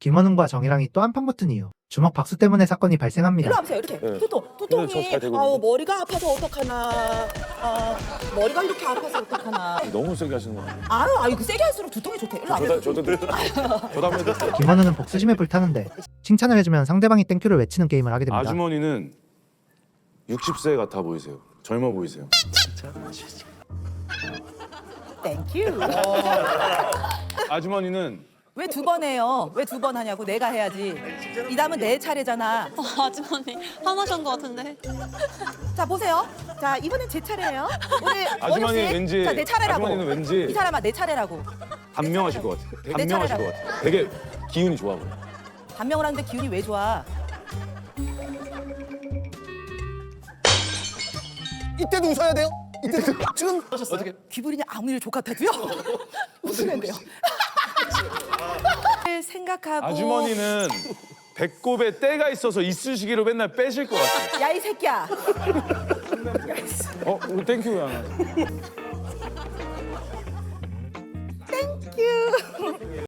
김원웅과 정희랑이 또 한판 붙은 이유 주먹 박수 때문에 사건이 일로 발생합니다. 와보세요 이렇게 네. 근데 토통이 저잘 되거든요. 아우 머리가 아파서 어떡하나 아 머리가 이렇게 아파서 어떡하나 너무 세게 하시는 거 아니에요? 아유 아유 그 세게 할수록 두통이 좋대 일로 와보세요 저도 저도 저도 한번 해주세요. 김원웅은 복수심에 불타는데 칭찬을 해주면 상대방이 땡큐를 외치는 게임을 하게 됩니다. 아주머니는 60세 같아 보이세요. 젊어 보이세요. 땡큐 아주머니는 왜 두 번 해요 왜 두 번 하냐고 내가 해야지 이 다음은 내 차례잖아 어, 아주머니 화나신 것 같은데. 자 보세요 자 이번엔 제 차례예요 우리 아주머니. 왠지 자내 차례라고 아주머니는 왠지 이 사람아 내 차례라고 단명하실 것 같아요. 내 단명하실 것 차례라고. 같아요. 되게 기운이 좋아 보여. 단명을 하는데 기운이 왜 좋아 이때도 웃어야 돼요? 이때도 지금 어떻게? 귀부리냐 아무 일 족같아도요 웃으면 돼요 생각하고 아주머니는 배꼽에 때가 있어서 있으시기로 맨날 빼실 것 같아요. 야 이 새끼야. 어, 땡큐 안